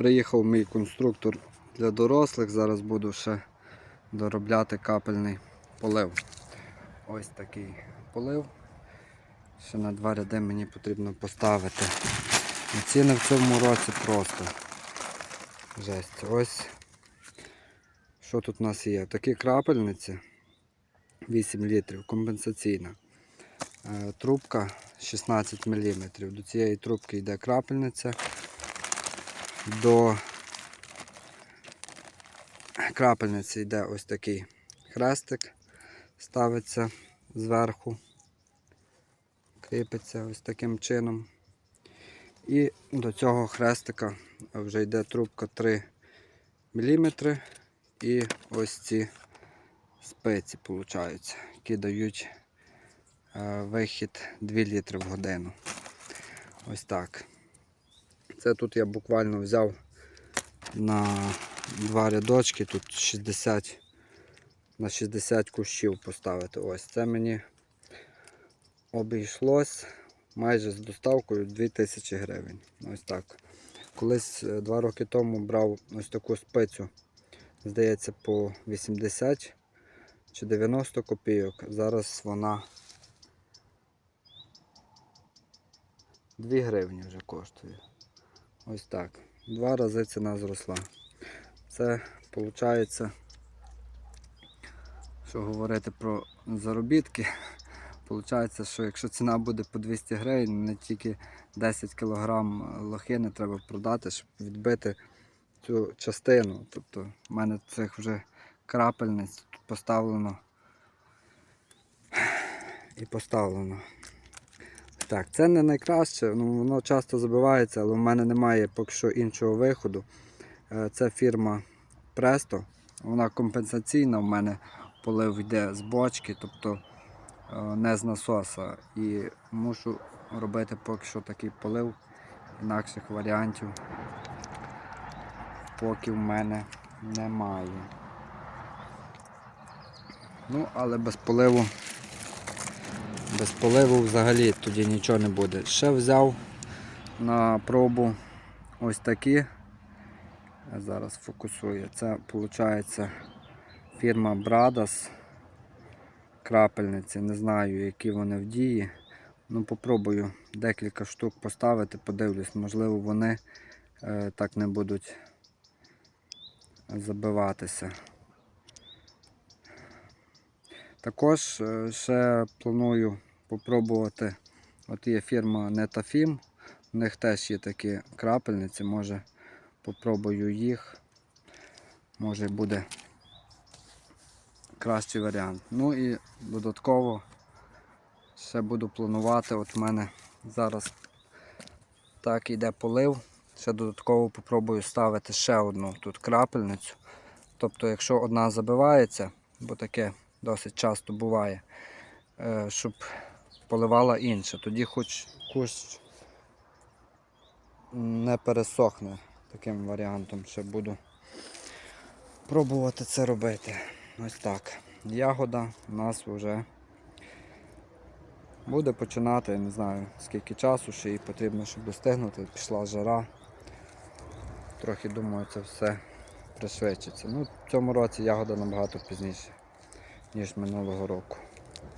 приїхав мій конструктор для дорослих. Зараз буду ще доробляти капельний полив. Ось такий полив. Ще на два ряди мені потрібно поставити. Ціни в цьому році просто жесть. Ось що тут у нас є. Такі крапельниці 8 літрів, компенсаційна. Е, Трубка 16 мм. До цієї трубки йде крапельниця. До крапельниці йде ось такий хрестик, ставиться зверху, кріпиться ось таким чином. І до цього хрестика вже йде трубка 3 мм і ось ці спиці, виходить, які дають е, вихід 2 літри в годину. Ось так. Це тут я буквально взяв на два рядочки, тут 60 на 60 кущів поставити. Ось це мені обійшлось майже з доставкою 2000 гривень. Ось так. Колись е, два роки тому брав ось таку спицю, здається, по 80 чи 90 копійок. Зараз вона 2 гривні вже коштує. Ось так. Два рази ціна зросла. Це виходить, що говорити про заробітки. Получається, що якщо ціна буде по 200 гривень, не тільки 10 кг лохини треба продати, щоб відбити цю частину. Тобто в мене цих вже крапельниць поставлено і поставлено. Так, це не найкраще, ну, воно часто забивається, але в мене немає поки що іншого виходу. Е, Це фірма Presto. Вона компенсаційна, в мене полив йде з бочки, тобто е, не з насоса. І мушу робити поки що такий полив. Інакших варіантів поки в мене немає. Ну, але без поливу без поливу взагалі тоді нічого не буде. Ще взяв на пробу ось такі. Зараз фокусую. Це виходить фірма Bradas крапельниці. Не знаю, які вони в дії. Ну, попробую декілька штук поставити, подивлюсь, можливо, вони е, так не будуть забиватися. Також е, ще планую попробувати. От є фірма Netafim, у них теж є такі крапельниці, може попробую їх. Може буде кращий варіант. Ну і додатково ще буду планувати. От в мене зараз так йде полив. Ще додатково попробую ставити ще одну тут крапельницю. Тобто, якщо одна забивається, бо таке досить часто буває, е, щоб поливала інша. Тоді хоч кущ не пересохне таким варіантом, ще буду пробувати це робити. Ось так. Ягода у нас вже буде починати, я не знаю скільки часу ще їй потрібно, щоб достигнути. Пішла жара. Трохи думаю, це все пришвидшиться. Ну, в цьому році ягода набагато пізніше, ніж минулого року.